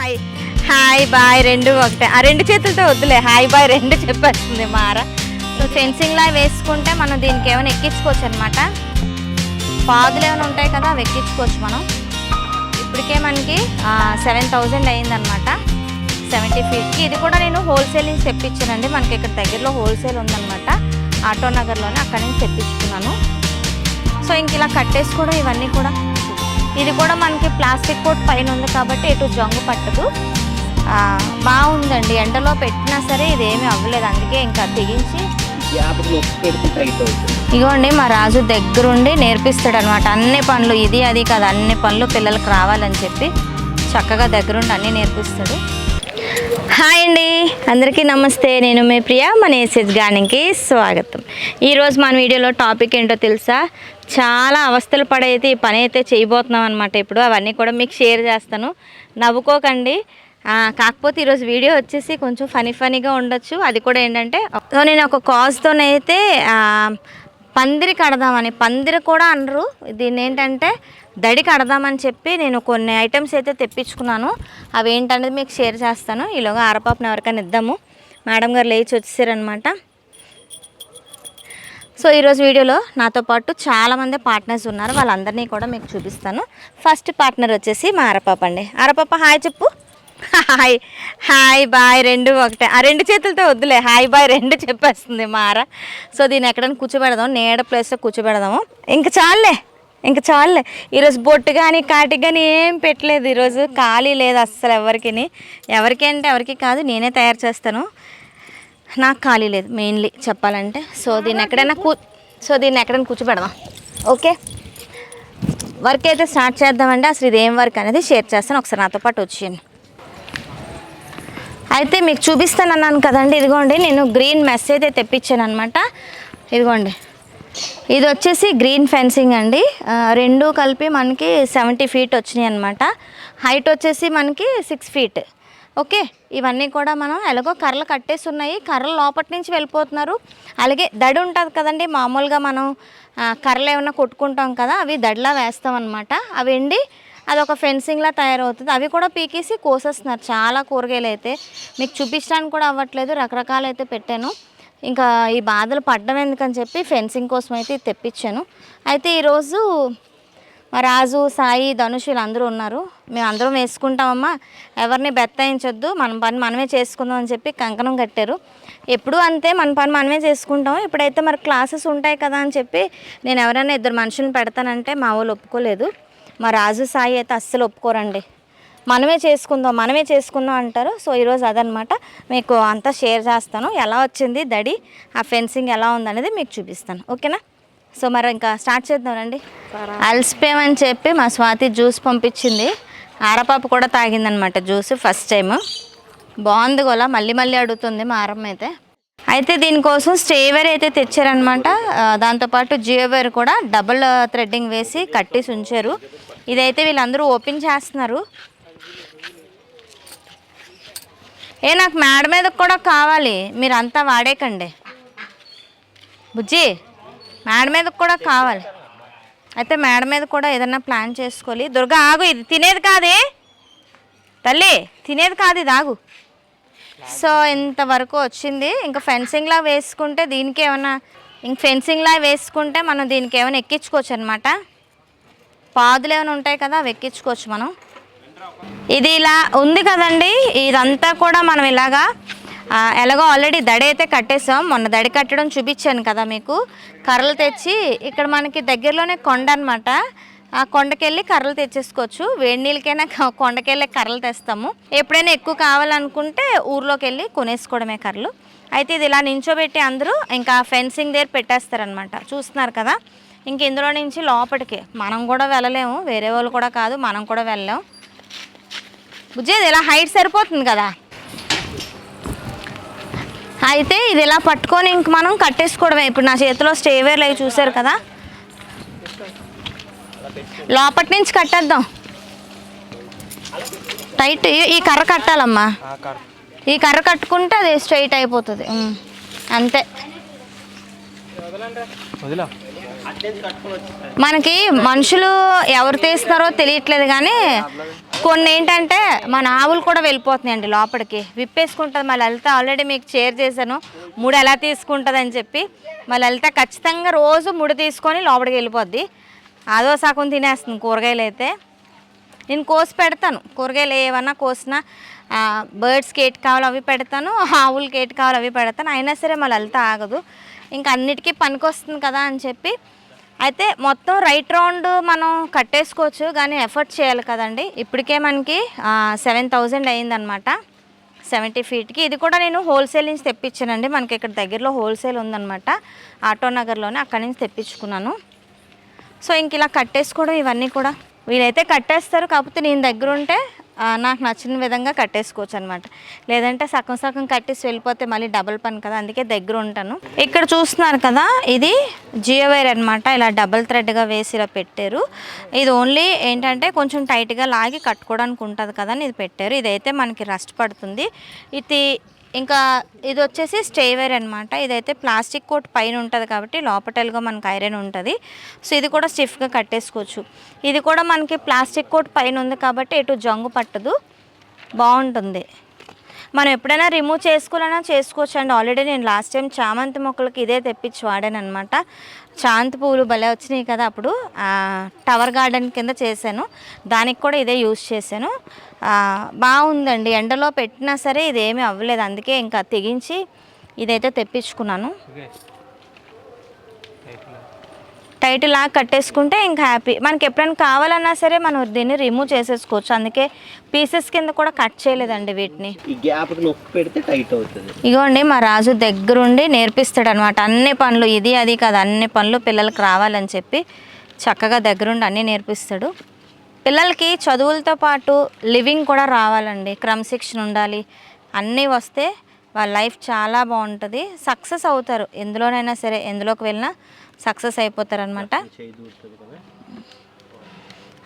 Hi hi bye రెండు ఒకటే. ఆ రెండు చేతులతో వద్దులే. హాయ్ బాయ్ రెండు చెప్పేస్తుంది మార. సో ఫెన్సింగ్ లా వేసుకుంటే మనం దీనికి ఏమైనా ఎక్కించుకోవచ్చు అనమాట పాదులు ఏమైనా ఉంటాయి కదా అవి ఎక్కించుకోవచ్చు మనం. ఇప్పటికే మనకి సెవెన్ థౌజండ్ అయిందనమాట సెవెంటీ ఫీట్కి ఇది కూడా నేను హోల్సేల్ నుంచి తెప్పించానండి. మనకి ఇక్కడ దగ్గరలో హోల్సేల్ ఉందనమాట ఆటో నగర్లోనే అక్కడి నుంచి తెప్పించుకున్నాను. సో ఇంక ఇలా కట్టేసుకోవడం ఇవన్నీ కూడా ఇది కూడా మనకి ప్లాస్టిక్ కోట్ పైన ఉంది కాబట్టి ఎటు జంగు పట్టదు. బాగుందండి. ఎండలో పెట్టినా సరే ఇది ఏమీ అవ్వలేదు. అందుకే ఇంకా అవుతుంది. ఇగోండి మా రాజు దగ్గరుండి నేర్పిస్తాడు అనమాట అన్ని పనులు ఇది అది కాదు అన్ని పనులు పిల్లలకు రావాలని చెప్పి చక్కగా దగ్గరుండి అన్నీ నేర్పిస్తాడు. హాయ్ అండి. అందరికీ నమస్తే. నేను మీ ప్రియ మన ఏసెస్ గార్డెన్కి స్వాగతం. ఈరోజు మన వీడియోలో టాపిక్ ఏంటో తెలుసా? చాలా అవస్థలు పడైతే ఈ పని అయితే చేయబోతున్నాం అనమాట ఇప్పుడు. అవన్నీ కూడా మీకు షేర్ చేస్తాను. నవ్వుకోకండి. కాకపోతే ఈరోజు వీడియో వచ్చేసి కొంచెం ఫనీ ఫనీగా ఉండొచ్చు. అది కూడా ఏంటంటే సో నేను ఒక కాజ్తోనైతే పందిరి కడదామని పందిరి కూడా అనరు. దీన్ని ఏంటంటే దడి కడదామని చెప్పి నేను కొన్ని ఐటమ్స్ అయితే తెప్పించుకున్నాను. అవి ఏంటనేది మీకు షేర్ చేస్తాను. ఈలోగా ఆరపాపను ఎవరికైనా ఇద్దాము. మేడం గారు లేచి వచ్చేసారనమాట సో ఈరోజు వీడియోలో నాతో పాటు చాలామంది పార్ట్నర్స్ ఉన్నారు. వాళ్ళందరినీ కూడా మీకు చూపిస్తాను. ఫస్ట్ పార్ట్నర్ వచ్చేసి మా అరపాప అండి. అరపాప హాయ్ చెప్పు. హాయ్. హాయ్ బాయ్ రెండు ఒకటే. ఆ రెండు చేతులతో వద్దులే. హాయ్ బాయ్ రెండు చెప్పేస్తుంది మార సో దీన్ని ఎక్కడైనా కూర్చోబెడదాం. నేడ ప్లేస్లో కూర్చోబెడదాము. ఇంక చాలులే. ఇంక చాలులే. ఈరోజు బొట్టు కానీ కాటి కానీ ఏం పెట్టలేదు. ఈరోజు ఖాళీ లేదు అస్సలు ఎవరికి ఎవరికి అంటే ఎవరికి కాదు. నేనే తయారు చేస్తాను. నాకు ఖాళీ లేదు మెయిన్లీ చెప్పాలంటే. సో దీన్ని ఎక్కడైనా కూ సో దీన్ని ఎక్కడైనా కూర్చోబెడదాం. ఓకే? వర్క్ అయితే స్టార్ట్ చేద్దామండి. అసలు ఇది ఏం వర్క్ అనేది షేర్ చేస్తాను. ఒకసారి నాతో పాటు వచ్చేయండి. అయితే మీకు చూపిస్తాను అన్నాను కదండి. ఇదిగోండి నేను గ్రీన్ మెస్ అయితే తెప్పించాను అనమాట ఇదిగోండి. ఇది వచ్చేసి గ్రీన్ ఫెన్సింగ్ అండి. రెండు కలిపి మనకి సెవెంటీ ఫీట్ వచ్చినాయి అనమాట హైట్ వచ్చేసి మనకి సిక్స్ ఫీట్ ఓకే ఇవన్నీ కూడా మనం ఎలాగో కర్రలు కట్టేసి ఉన్నాయి కర్రలు లోపటి నుంచి వెళ్ళిపోతున్నారు. అలాగే దడి ఉంటుంది కదండి మామూలుగా మనం కర్రలు ఏమైనా కొట్టుకుంటాం కదా అవి దడిలా వేస్తాం అనమాట అవి ఎండి అదొక ఫెన్సింగ్లా తయారవుతుంది. అవి కూడా పీకేసి కోసేస్తున్నారు. చాలా కూరగాయలు అయితే. మీకు చూపించడానికి కూడా అవ్వట్లేదు. రకరకాలు అయితే పెట్టాను. ఇంకా ఈ బాధలు పడ్డం ఎందుకని చెప్పి ఫెన్సింగ్ కోసం అయితే తెప్పించాను. అయితే ఈరోజు మా రాజు సాయి ధనుష్ వీళ్ళందరూ ఉన్నారు. మేము అందరం వేసుకుంటామమ్మా. ఎవరిని బెత్తాయించొద్దు. మన పని మనమే చేసుకుందాం అని చెప్పి కంకణం కట్టారు. ఎప్పుడు అంతే మన పని మనమే చేసుకుంటాం ఇప్పుడైతే మరి క్లాసెస్ ఉంటాయి కదా అని చెప్పి నేను ఎవరైనా ఇద్దరు మనుషులను పెడతానంటే మా వాళ్ళు ఒప్పుకోలేదు. మా రాజు సాయి అయితే అస్సలు ఒప్పుకోరండి. మనమే చేసుకుందాం మనమే చేసుకుందాం అంటారు. సో ఈరోజు అదనమాట. మీకు అంతా షేర్ చేస్తాను. ఎలా వచ్చింది దడి ఆ ఫెన్సింగ్ ఎలా ఉందనేది మీకు చూపిస్తాను. ఓకేనా? సో మరి ఇంకా స్టార్ట్ చేద్దాం రండి. అలసిపోయామని చెప్పి మా స్వాతి జ్యూస్ పంపించింది. ఆరపాప కూడా తాగిందనమాట జ్యూస్ ఫస్ట్ టైం బాగుంది గోలా మళ్ళీ మళ్ళీ అడుగుతుంది మా ఆరమ్మ అయితే. అయితే దీనికోసం స్టేవేర్ అయితే తెచ్చారనమాట. దాంతోపాటు జియోవేర్ కూడా డబుల్ థ్రెడ్డింగ్ వేసి కట్టేసి ఉంచారు. ఇదైతే వీళ్ళందరూ ఓపెన్ చేస్తున్నారు. ఏ నాకు మేడ మీద కూడా కావాలి. మీరు అంతా వాడేకండి. బుజ్జి మేడ మీద కూడా కావాలి. అయితే మేడ మీద కూడా ఏదన్నా ప్లాన్ చేసుకోవాలి. దుర్గా ఆగు ఇది తినేది కాదే? తల్లి తినేది కాదు ఇది ఆగు. సో ఇంతవరకు వచ్చింది. ఇంకా ఫెన్సింగ్లా వేసుకుంటే దీనికి ఏమైనా ఇంక ఫెన్సింగ్లా వేసుకుంటే మనం దీనికి ఏమైనా ఎక్కించుకోవచ్చు అనమాట పాదులు ఏమైనా ఉంటాయి కదా అవి ఎక్కించుకోవచ్చు మనం. ఇది ఇలా ఉంది కదండి. ఇదంతా కూడా మనం ఇలాగా ఎలాగో ఆల్రెడీ దడి అయితే కట్టేసాం మొన్న దడి కట్టడం చూపించాను కదా మీకు. కర్రలు తెచ్చి ఇక్కడ మనకి దగ్గరలోనే కొండ అనమాట ఆ కొండకెళ్ళి కర్రలు తెచ్చేసుకోవచ్చు. వేడి నీళ్ళకైనా కొండకెళ్ళి కర్రలు తెస్తాము. ఎప్పుడైనా ఎక్కువ కావాలనుకుంటే ఊర్లోకి వెళ్ళి కొనేసుకోవడమే కర్రలు. అయితే ఇది ఇలా నించోబెట్టి అందరూ ఇంకా ఫెన్సింగ్ దగ్గర పెట్టేస్తారనమాట చూస్తున్నారు కదా? ఇంక ఇందులో నుంచి లోపలికి మనం కూడా వెళ్ళలేము. వేరే వాళ్ళు కూడా కాదు మనం కూడా వెళ్ళలేము బుజ్జి ఇది ఇలా హైట్ సరిపోతుంది కదా? అయితే ఇది ఇలా పట్టుకొని ఇంక మనం కట్టేసుకోవడమే. ఇప్పుడు నా చేతిలో స్టేవేర్లు అవి చూసారు కదా. లోపటి నుంచి కట్టేద్దాం. టైట్ ఈ- కర్ర కట్టాలమ్మా. ఈ కర్ర కట్టుకుంటే అది స్ట్రైట్ అయిపోతుంది. అంతే. వదిలా. మనకి మనుషులు ఎవరు తీస్తున్నారో తెలియట్లేదు కానీ కొన్ని ఏంటంటే మన ఆవులు కూడా వెళ్ళిపోతున్నాయండి లోపలికి. విప్పేసుకుంటుంది మా లలిత ఆల్రెడీ మీకు షేర్ చేశాను. ముడి ఎలా తీసుకుంటుంది అని చెప్పి. మా లలిత ఖచ్చితంగా రోజు ముడి తీసుకొని లోపలికి వెళ్ళిపోద్ది. అదో సగం తినేస్తుంది కూరగాయలు అయితే. నేను కోసి పెడతాను. కూరగాయలు ఏమన్నా కోసినా బర్డ్స్కి ఏటి కావాలో అవి పెడతాను ఆవులకి ఏటి కావాలో అవి పెడతాను. అయినా సరే మా లలిత ఆగదు. ఇంకా అన్నిటికీ పనికొస్తుంది కదా అని చెప్పి. అయితే మొత్తం రైట్ రౌండ్ మనం కట్టేసుకోవచ్చు కానీ ఎఫర్ట్ చేయాలి కదండి. ఇప్పటికే మనకి సెవెన్ థౌజండ్ అయిందనమాట సెవెంటీ ఫీట్కి ఇది కూడా నేను హోల్సేల్ నుంచి తెప్పించానండి. మనకి ఇక్కడ దగ్గరలో హోల్సేల్ ఉందన్నమాట. ఆటో నగర్లోనే అక్కడి నుంచి తెప్పించుకున్నాను. సో ఇంక ఇలా కట్టేసుకోవడం ఇవన్నీ కూడా. వీళ్ళైతే కట్టేస్తారు. కాకపోతే నేను దగ్గర ఉంటే నాకు నచ్చిన విధంగా కట్టేసుకోవచ్చు అనమాట లేదంటే సగం సగం కట్టేసి వెళ్ళిపోతే మళ్ళీ డబల్ పని కదా అందుకే దగ్గర ఉంటాను. ఇక్కడ చూస్తున్నారు కదా ఇది జియో వైర్ అనమాట ఇలా డబల్ థ్రెడ్గా వేసి ఇలా పెట్టారు. ఇది ఓన్లీ ఏంటంటే కొంచెం టైట్గా లాగి కట్టుకోవడానికి ఉంటుంది కదా అని ఇది పెట్టారు. ఇదైతే మనకి రస్ట్ పడుతుంది. ఇది ఇంకా ఇది వచ్చేసి స్టేవేర్ అనమాట ఇదైతే ప్లాస్టిక్ కోట్ పైన ఉంటుంది కాబట్టి లోపటలుగా మనకి ఐరన్ ఉంటుంది. సో ఇది కూడా స్టిఫ్గా కట్టేసుకోవచ్చు. ఇది కూడా మనకి ప్లాస్టిక్ కోట్ పైన ఉంది కాబట్టి ఎటు జంగు పట్టదు. బాగుంటుంది. మనం ఎప్పుడైనా రిమూవ్ చేసుకోవాలన్నా చేసుకోవచ్చు అండి ఆల్రెడీ నేను లాస్ట్ టైం చామంతి మొక్కలకి ఇదే తెప్పించి వాడాను అనమాట చాంతి పువ్వులు భలే వచ్చినాయి కదా అప్పుడు. టవర్ గార్డెన్ కింద చేశాను. దానికి కూడా ఇదే యూస్ చేశాను. బాగుందండి. ఎండలో పెట్టినా సరే ఇదేమీ అవ్వలేదు. అందుకే ఇంకా తెగించి ఇదైతే తెప్పించుకున్నాను. టైట్ లాగా కట్టేసుకుంటే ఇంకా హ్యాపీ. మనకి ఎప్పుడైనా కావాలన్నా సరే మనం దీన్ని రిమూవ్ చేసేసుకోవచ్చు. అందుకే పీసెస్ కింద కూడా కట్ చేయలేదండి వీటిని. పెడితే టైట్ అవుతుంది. ఇగోండి మా రాజు దగ్గరుండి నేర్పిస్తాడు అనమాట అన్ని పనులు ఇది అది కాదు అన్ని పనులు పిల్లలకి రావాలని చెప్పి చక్కగా దగ్గరుండి అన్నీ నేర్పిస్తాడు. పిల్లలకి చదువులతో పాటు లివింగ్ కూడా రావాలండి. క్రమశిక్షణ ఉండాలి. అన్నీ వస్తే వాళ్ళ లైఫ్ చాలా బాగుంటుంది. సక్సెస్ అవుతారు. ఎందులోనైనా సరే ఎందులోకి వెళ్ళినా సక్సెస్ అయిపోతారు అనమాట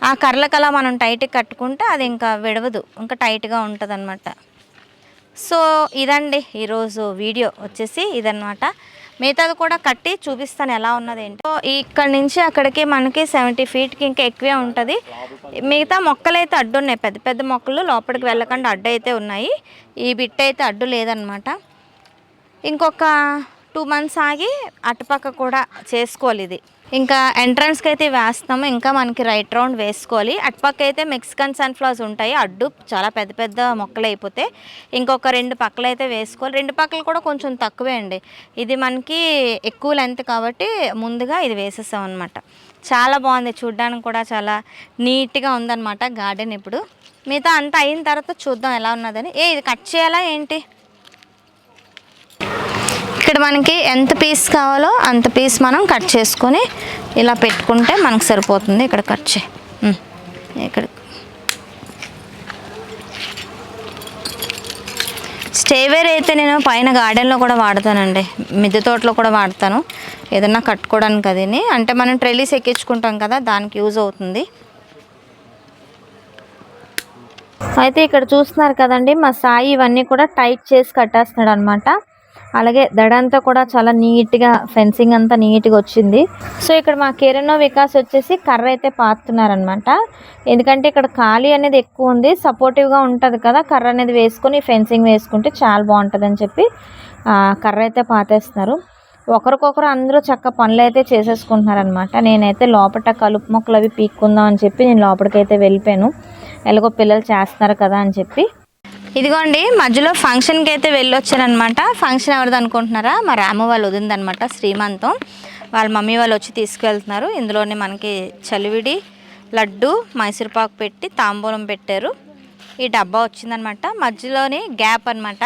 ఆ కర్రలకు అలా మనం టైట్గా కట్టుకుంటే అది ఇంకా విడవదు. ఇంకా టైట్గా ఉంటుంది అనమాట సో ఇదండి ఈరోజు వీడియో. వచ్చేసి ఇదన్నమాట. మిగతాది కూడా కట్టి చూపిస్తాను ఎలా ఉన్నది ఏంటో. ఇక్కడ నుంచి అక్కడికి మనకి సెవెంటీ ఫీట్కి ఇంకా ఎక్కువే ఉంటుంది. మిగతా మొక్కలు అయితే అడ్డు ఉన్నాయి. పెద్ద పెద్ద మొక్కలు లోపలికి వెళ్ళకుండా అడ్డు అయితే ఉన్నాయి. ఈ బిట్ అయితే అడ్డు లేదనమాట ఇంకొక టూ మంత్స్ ఆగి అటుపక్క కూడా చేసుకోవాలి ఇది. ఇంకా ఎంట్రన్స్కి అయితే వేస్తాము. ఇంకా మనకి రైట్ రౌండ్ వేసుకోవాలి. అటుపక్క అయితే మెక్సికన్ సన్ఫ్లవర్స్ ఉంటాయి. అడ్డు చాలా పెద్ద పెద్ద మొక్కలు అయిపోతే ఇంకొక రెండు పక్కలు అయితే వేసుకోవాలి. రెండు పక్కలు కూడా కొంచెం తక్కువే అండి. ఇది మనకి ఎక్కువ లెంత్ కాబట్టి ముందుగా ఇది వేసేసాం అనమాట చాలా బాగుంది. చూడ్డానికి కూడా చాలా నీట్గా ఉందన్నమాట గార్డెన్ ఇప్పుడు. మిగతా అంతా అయిన తర్వాత చూద్దాం ఎలా ఉన్నదని. ఏ ఇది కట్ చేయాలా ఏంటి? ఇక్కడ మనకి ఎంత పీస్ కావాలో అంత పీస్ మనం కట్ చేసుకొని ఇలా పెట్టుకుంటే మనకు సరిపోతుంది. ఇక్కడ కట్ చే. ఇక్కడ. స్టేవేర్ అయితే నేను పైన గార్డెన్లో కూడా వాడతానండి. మిద్దె తోటలో కూడా వాడతాను. ఏదన్నా కట్టుకోవడానికి అదిని. అంటే మనం ట్రెలీస్ ఎక్కించుకుంటాం కదా దానికి యూజ్ అవుతుంది. అయితే ఇక్కడ చూస్తున్నారు కదండి మా సాయి ఇవన్నీ కూడా టైట్ చేసి కట్టేస్తున్నాడు అనమాట అలాగే దడంతా కూడా చాలా నీట్గా ఫెన్సింగ్ అంతా నీట్గా వచ్చింది. సో ఇక్కడ మా కిరణ్ వికాస్ వచ్చేసి కర్ర అయితే పాతున్నారనమాట ఎందుకంటే ఇక్కడ ఖాళీ అనేది ఎక్కువ ఉంది. సపోర్టివ్గా ఉంటుంది కదా కర్ర అనేది వేసుకొని ఫెన్సింగ్ వేసుకుంటే చాలా బాగుంటుంది అని చెప్పి కర్ర అయితే పాతేస్తున్నారు. ఒకరికొకరు అందరూ చక్క పనులు అయితే చేసేసుకుంటున్నారు అనమాట నేనైతే లోపల కలుపు మొక్కలు అవి పీక్కుందాం అని చెప్పి నేను లోపలికైతే వెళ్ళిపోయాను. ఎలాగో పిల్లలు చేస్తున్నారు కదా అని చెప్పి. ఇదిగోండి మధ్యలో ఫంక్షన్కి అయితే వెళ్ళొచ్చారనమాట. ఫంక్షన్ ఎవరిది అనుకుంటున్నారా? మా రామ వాళ్ళు వదిందనమాట శ్రీమంతం. వాళ్ళ మమ్మీ వాళ్ళు వచ్చి తీసుకెళ్తున్నారు. ఇందులోనే మనకి చలివిడి లడ్డు మైసూరుపాకు పెట్టి తాంబూలం పెట్టారు. ఈ డబ్బా వచ్చిందనమాట. మధ్యలోని గ్యాప్ అనమాట.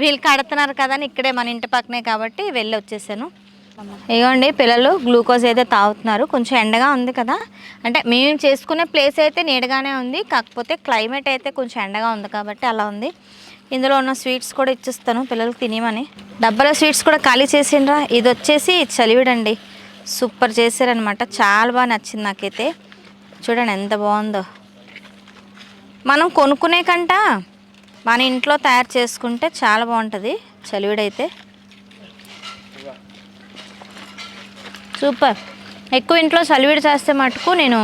వీళ్ళు కడుతున్నారు కదా అని ఇక్కడే మన ఇంటి పక్కనే కాబట్టి వెళ్ళి వచ్చేసాను ఇగోండి పిల్లలు గ్లూకోజ్ అయితే తాగుతున్నారు. కొంచెం ఎండగా ఉంది కదా. అంటే మేము చేసుకునే ప్లేస్ అయితే నీడగానే ఉంది. కాకపోతే క్లైమేట్ అయితే కొంచెం ఎండగా ఉంది కాబట్టి అలా ఉంది. ఇందులో ఉన్న స్వీట్స్ కూడా ఇచ్చిస్తాను పిల్లలకు తినేమని డబ్బాలో స్వీట్స్ కూడా ఖాళీ చేసిండ్రా. ఇది వచ్చేసి చలివిడండి. సూపర్ చేశారనమాట. చాలా బాగా నచ్చింది నాకైతే. చూడండి ఎంత బాగుందో. మనం కొనుక్కునే కంట మన ఇంట్లో తయారు చేసుకుంటే చాలా బాగుంటుంది చలివిడైతే. సూపర్. ఎక్కువ ఇంట్లో చలివిడి చేస్తే మటుకు నేను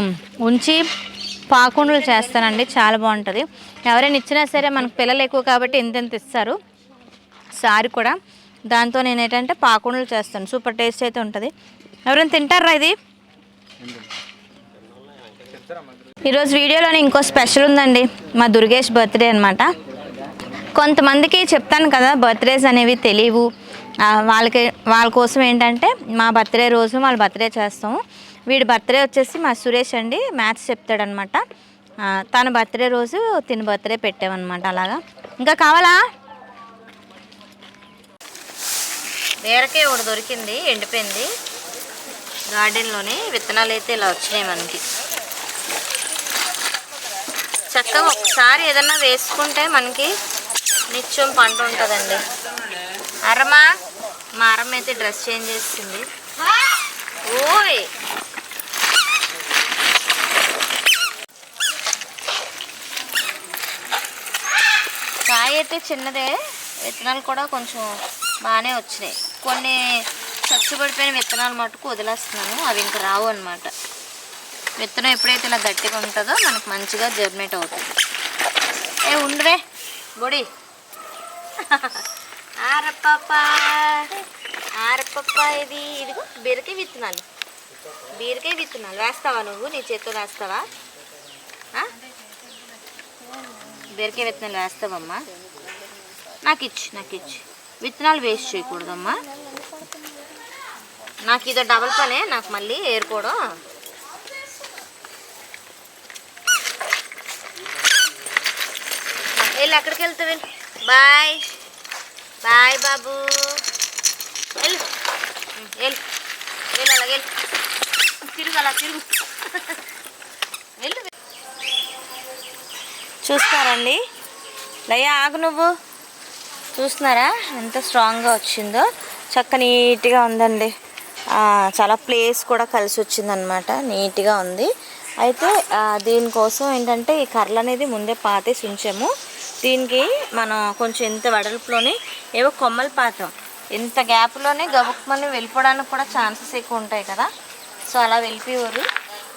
ఉంచి పాకుండలు చేస్తానండి. చాలా బాగుంటుంది. ఎవరైనా ఇచ్చినా సరే మనకు పిల్లలు ఎక్కువ కాబట్టి ఇంతెంత ఇస్తారు. సారి కూడా. దాంతో నేను ఏంటంటే పాకుండలు చేస్తాను. సూపర్ టేస్ట్ అయితే ఉంటుంది. ఎవరైనా తింటారా ఇది? ఈరోజు వీడియోలోని ఇంకో స్పెషల్ ఉందండి. మా దుర్గేష్ బర్త్డే అనమాట కొంతమందికి చెప్తాను కదా బర్త్డేస్ అనేవి తెలియవు. వాళ్ళకి వాళ్ళ కోసం ఏంటంటే మా బర్త్డే రోజు వాళ్ళ బర్త్డే చేస్తాము వీడి బర్త్డే వచ్చేసి మా సురేష్ అండి మ్యాథ్స్ చెప్తాడనమాట. తన బర్త్డే రోజు తిని బర్త్డే పెట్టామన్నమాట అలాగా. ఇంకా కావాలా? బీరకాయ ఒకటి దొరికింది ఎండిపోయింది. గార్డెన్లోనే విత్తనాలు అయితే ఇలా వచ్చినాయి మనకి. చక్కగా ఒకసారి ఏదన్నా వేసుకుంటే మనకి నిత్యం పంట ఉంటుందండి. అరమా? మారం అయితే డ్రెస్ చేంజ్ చేస్తుంది. ఓయ్! కాయ అయితే చిన్నదే విత్తనాలు కూడా కొంచెం బాగానే వచ్చినాయి. కొన్ని చచ్చుబడిపోయిన విత్తనాలు మటుకు వదిలేస్తున్నాను. అవి ఇంకా రావు అనమాట విత్తనం ఎప్పుడైతే ఇలా గట్టిగా ఉంటుందో మనకు మంచిగా జర్నేట్ అవుతుంది. ఏ ఉండరే బొడి. ఆరప్ప ఆరప్ప ఇది ఇదిగో బీరకాయ విత్తనాలు. బీరకాయ విత్తనాలు. వేస్తావా నువ్వు? నీ చేతితో వేస్తావా? బీరకాయ విత్తనాలు వేస్తావమ్మా. నాకు ఇచ్చి నాకు ఇచ్చి. విత్తనాలు వేస్ట్ చేయకూడదమ్మా. నాకు ఇదో డబల్ పనే నాకు మళ్ళీ ఏరుకోవడం. వెళ్ళి ఎక్కడికి వెళ్తావు? బాయ్. బాయ్ బాబు. వెళ్ళు. వెళ్ళు. వెళ్ళు అలా వెళ్ళు. తిరుగు అలా తిరుగు. వెళ్ళు చూస్తారండి లయ ఆగు నువ్వు. చూస్తున్నారా? ఎంత స్ట్రాంగ్గా వచ్చిందో. చక్క నీట్గా ఉందండి. చాలా ప్లేస్ కూడా కలిసి వచ్చిందనమాట నీట్గా ఉంది. అయితే దీనికోసం ఏంటంటే ఈ కర్రలు అనేది ముందే పాతేసి ఉంచాము. దీనికి మనం కొంచెం ఇంత వెడల్పులోనే ఏవో కొమ్మలు పాతాం ఇంత గ్యాప్లోనే గబుక్మని వెళ్ళిపోవడానికి కూడా ఛాన్సెస్ ఎక్కువ ఉంటాయి కదా. సో అలా వెళ్ళిపోయేవారు.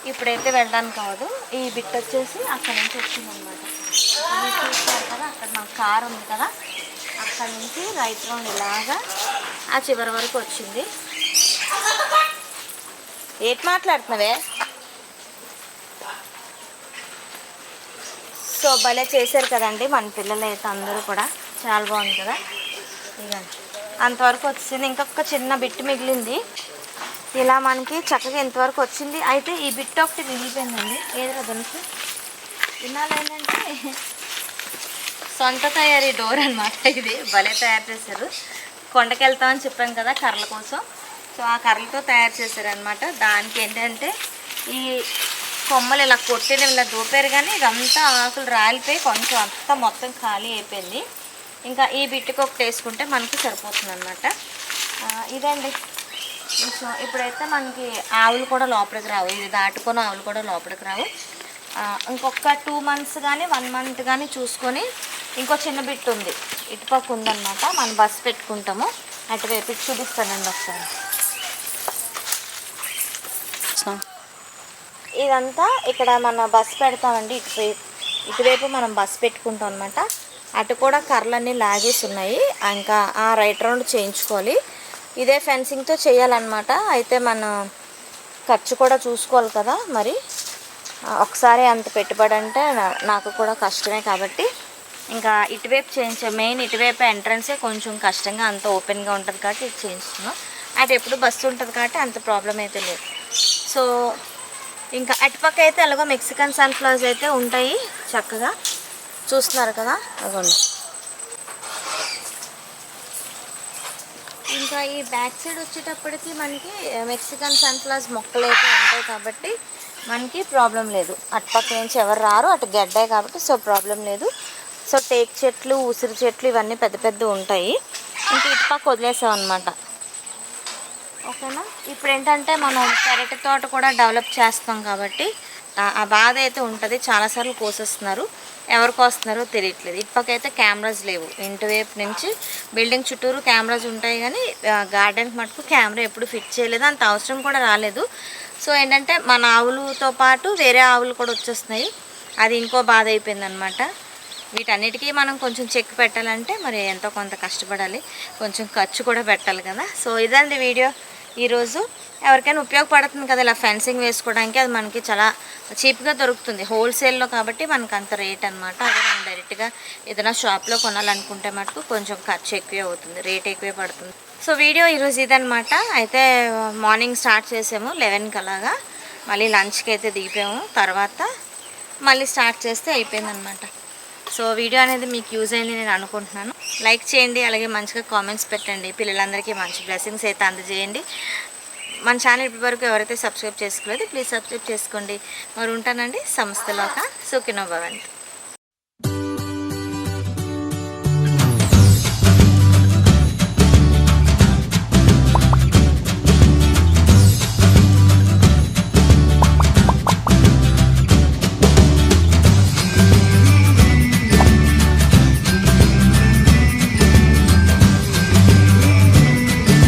ఇప్పుడైతే వెళ్ళడానికి కాదు. ఈ బిట్ వచ్చేసి అక్కడ నుంచి వచ్చిందనమాట చూస్తారు కదా అక్కడ మా కార్ ఉంది కదా. అక్కడ నుంచి రైట్ రౌండ్ ఇలాగా ఆ చివరి వరకు వచ్చింది. ఏటి మాట్లాడుతున్నావే? సో భలే చేశారు కదండి. మన పిల్లలు అయితే అందరూ కూడా. చాలా బాగుంది కదా. ఇక అంతవరకు వచ్చింది. ఇంకొక చిన్న బిట్ మిగిలింది. ఇలా మనకి చక్కగా ఇంతవరకు వచ్చింది. అయితే ఈ బిట్ ఒకటి మిగిలిపోయిందండి. ఏదో దానికి తినాలేంటంటే ఏంటంటే సొంత తయారీ డోర్ అనమాట ఇది. భలే తయారు చేశారు. కొండకి వెళ్తామని చెప్పాం కదా కర్రల కోసం. సో ఆ కర్రలతో తయారు చేశారనమాట దానికి ఏంటంటే ఈ కొమ్మలు ఇలా కొట్టేది ఇలా దూపారు కానీ ఇదంతా ఆకులు రాలిపోయి కొంచెం అంతా మొత్తం ఖాళీ అయిపోయింది. ఇంకా ఈ బిట్టుకు ఒకటి వేసుకుంటే మనకి సరిపోతుంది అనమాట ఇదండి. కొంచెం ఇప్పుడైతే మనకి ఆవులు కూడా లోపలికి రావు. ఇది దాటుకొని ఆవులు కూడా లోపలికి రావు. ఇంకొక టూ మంత్స్ కానీ వన్ మంత్ కానీ చూసుకొని ఇంకో చిన్న బిట్ ఉంది. ఇటుపక్క ఉందన్నమాట. మనం బస్ పెట్టుకుంటాము. అటువైపు ఇటు చూపిస్తానండి ఒకసారి. ఇదంతా ఇక్కడ మన బస్ పెడతామండి. ఇటువైపు ఇటువైపు మనం బస్ పెట్టుకుంటాం అనమాట అటు కూడా కర్రలన్నీ లాగేసి ఉన్నాయి ఇంకా ఆ రైట్ రౌండ్ చేయించుకోవాలి. ఇదే ఫెన్సింగ్తో చేయాలన్నమాట. అయితే మనం ఖర్చు కూడా చూసుకోవాలి కదా మరి. ఒకసారి అంత పెట్టుబడి అంటే నాకు కూడా కష్టమే కాబట్టి. ఇంకా ఇటువైపు చేయించే మెయిన్ ఇటువైపు ఎంట్రన్సే కొంచెం కష్టంగా అంత ఓపెన్గా ఉంటుంది కాబట్టి ఇది చేయించుకున్నాం. అది ఎప్పుడు బస్సు ఉంటుంది కాబట్టి అంత ప్రాబ్లం అయితే లేదు. సో ఇంకా అటుపక్క అయితే ఎలాగో మెక్సికన్ సన్ఫ్లవర్స్ అయితే ఉంటాయి చక్కగా. చూస్తున్నారు కదా? అదిగోండి ఇంకా ఈ బ్యాక్ సైడ్ వచ్చేటప్పటికి మనకి మెక్సికన్ సన్ఫ్లవర్స్ మొక్కలు అయితే ఉంటాయి కాబట్టి మనకి ప్రాబ్లం లేదు. అటుపక్క నుంచి ఎవరు రారు అటు గడ్డే కాబట్టి సో ప్రాబ్లం లేదు. సో టేక్ చెట్లు ఉసిరి చెట్లు ఇవన్నీ పెద్ద పెద్ద ఉంటాయి. ఇంక ఇటుపక్క వదిలేసాం అనమాట ఓకేనా? ఇప్పుడు ఏంటంటే మనం పెరటి తోట కూడా డెవలప్ చేస్తాం కాబట్టి ఆ- బాధ అయితే ఉంటుంది. చాలాసార్లు కోసేస్తున్నారు. ఎవరు కోస్తున్నారో తెలియట్లేదు. ఇప్పటికైతే కెమెరాస్ లేవు. ఇంటి వైపు నుంచి బిల్డింగ్ చుట్టూరు కెమెరాస్ ఉంటాయి కానీ గార్డెన్కి మటుకు కెమెరా ఎప్పుడు ఫిట్ చేయలేదు. అంత అవసరం కూడా రాలేదు. సో ఏంటంటే మన ఆవులతో పాటు వేరే ఆవులు కూడా వచ్చేస్తున్నాయి. అది ఇంకో బాధ అయిపోయిందనమాట. వీటన్నిటికీ మనం కొంచెం చెక్ పెట్టాలంటే మరి ఎంతో కొంత కష్టపడాలి. కొంచెం ఖర్చు కూడా పెట్టాలి కదా. సో ఇదండి వీడియో. ఈరోజు ఎవరికైనా ఉపయోగపడుతుంది కదా ఇలా ఫెన్సింగ్ వేసుకోవడానికి. అది మనకి చాలా చీప్గా దొరుకుతుంది. హోల్సేల్లో కాబట్టి మనకు అంత రేట్ అనమాట అదే మనం డైరెక్ట్గా ఏదైనా షాప్లో కొనాలనుకుంటే మటుకు కొంచెం ఖర్చు ఎక్కువే అవుతుంది. రేట్ ఎక్కువే పడుతుంది. సో వీడియో ఈరోజు ఇదనమాట అయితే మార్నింగ్ స్టార్ట్ చేసాము. లెవెన్కి అలాగా. మళ్ళీ లంచ్కి అయితే దిగిపోయాము. తర్వాత మళ్ళీ స్టార్ట్ చేస్తే అయిపోయిందనమాట సో వీడియో అనేది మీకు యూజ్ అయింది నేను అనుకుంటున్నాను. లైక్ చేయండి అలాగే మంచిగా కామెంట్స్ పెట్టండి. పిల్లలందరికీ మంచి బ్లెస్సింగ్స్ అయితే అందజేయండి. మన ఛానల్ ఇప్పటి వరకు ఎవరైతే సబ్స్క్రైబ్ చేసుకోలేదు ప్లీజ్ సబ్స్క్రైబ్ చేసుకోండి. మరి ఉంటానండి సంస్థలోక సుఖినో భవంతు.